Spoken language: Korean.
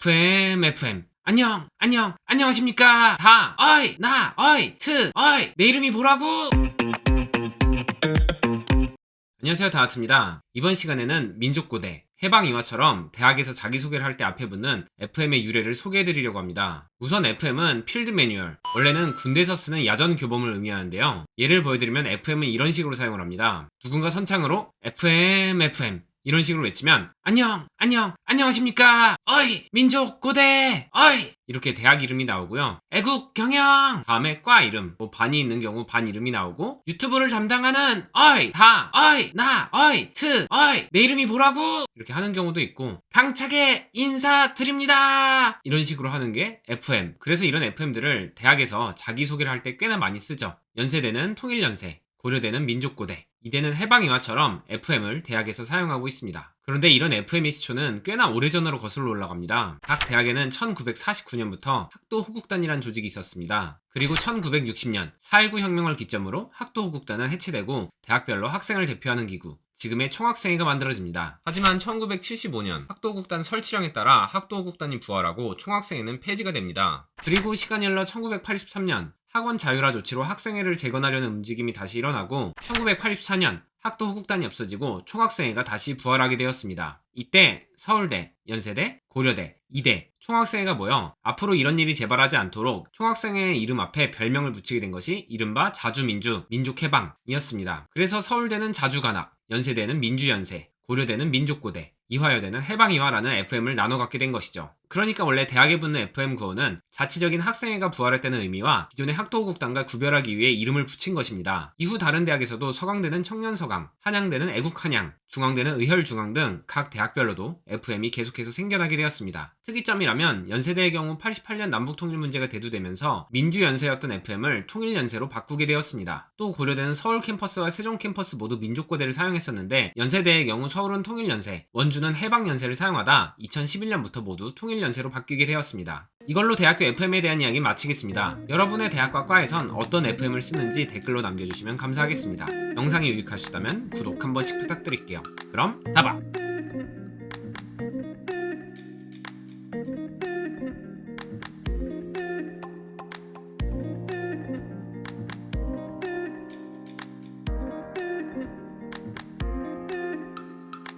FM, FM. 안녕, 안녕, 안녕하십니까? 다, 어이, 나, 어이, 트, 어이, 내 이름이 뭐라고? 안녕하세요, 다하트입니다. 이번 시간에는 민족고대, 해방이화처럼 대학에서 자기소개를 할 때 앞에 붙는 FM의 유래를 소개해드리려고 합니다. 우선 FM은 필드 매뉴얼, 원래는 군대에서 쓰는 야전 교범을 의미하는데요. 예를 보여드리면 FM은 이런 식으로 사용을 합니다. 누군가 선창으로 FM, FM 이런 식으로 외치면 안녕, 안녕, 안녕하십니까? 어이, 민족 고대, 어이 이렇게 대학 이름이 나오고요. 애국 경영 다음에 과 이름, 뭐 반이 있는 경우 반 이름이 나오고 유튜브를 담당하는 어이, 다, 어이, 나, 어이, 트, 어이 내 이름이 뭐라고 이렇게 하는 경우도 있고 당차게 인사드립니다 이런 식으로 하는 게 FM. 그래서 이런 FM들을 대학에서 자기 소개를 할 때 꽤나 많이 쓰죠. 연세대는 통일연세, 고려대는 민족고대, 이대는 해방이화처럼 FM을 대학에서 사용하고 있습니다. 그런데 이런 FM 이시초는 꽤나 오래전으로 거슬러 올라갑니다. 각 대학에는 1949년부터 학도 호국단이란 조직이 있었습니다. 그리고 1960년 4.19 혁명을 기점으로 학도 호국단은 해체되고 대학별로 학생을 대표하는 기구, 지금의 총학생회가 만들어집니다. 하지만 1975년 학도국단 설치령에 따라 학도국단이 부활하고 총학생회는 폐지가 됩니다. 그리고 시간이 흘러 1983년 학원 자율화 조치로 학생회를 재건하려는 움직임이 다시 일어나고 1984년 학도 호국단이 없어지고 총학생회가 다시 부활하게 되었습니다. 이때 서울대, 연세대, 고려대, 이대 총학생회가 모여 앞으로 이런 일이 재발하지 않도록 총학생회 이름 앞에 별명을 붙이게 된 것이 이른바 자주민주, 민족해방이었습니다. 그래서 서울대는 자주관악, 연세대는 민주연세, 고려대는 민족고대, 이화여대는 해방이화라는 FM을 나눠 갖게 된 것이죠. 그러니까 원래 대학에 붙는 FM 구호는 자치적인 학생회가 부활했다는 의미와 기존의 학도국단과 구별하기 위해 이름을 붙인 것입니다. 이후 다른 대학에서도 서강대는 청년서강, 한양대는 애국한양, 중앙대는 의혈중앙 등 각 대학별로도 FM이 계속해서 생겨나게 되었습니다. 특이점이라면 연세대의 경우 88년 남북통일 문제가 대두되면서 민주연세였던 FM을 통일연세로 바꾸게 되었습니다. 또 고려대는 서울 캠퍼스와 세종 캠퍼스 모두 민족고대를 사용했었는데 연세대의 경우 서울은 통일연세, 원주는 해방연세를 사용하다 2011년부터 모두 통일 연세로 바뀌게 되었습니다. 이걸로 대학교 FM에 대한 이야기 마치겠습니다. 여러분의 대학과 과에선 어떤 FM을 쓰는지 댓글로 남겨주시면 감사하겠습니다. 영상이 유익하시다면 구독 한 번씩 부탁드릴게요. 그럼 다바!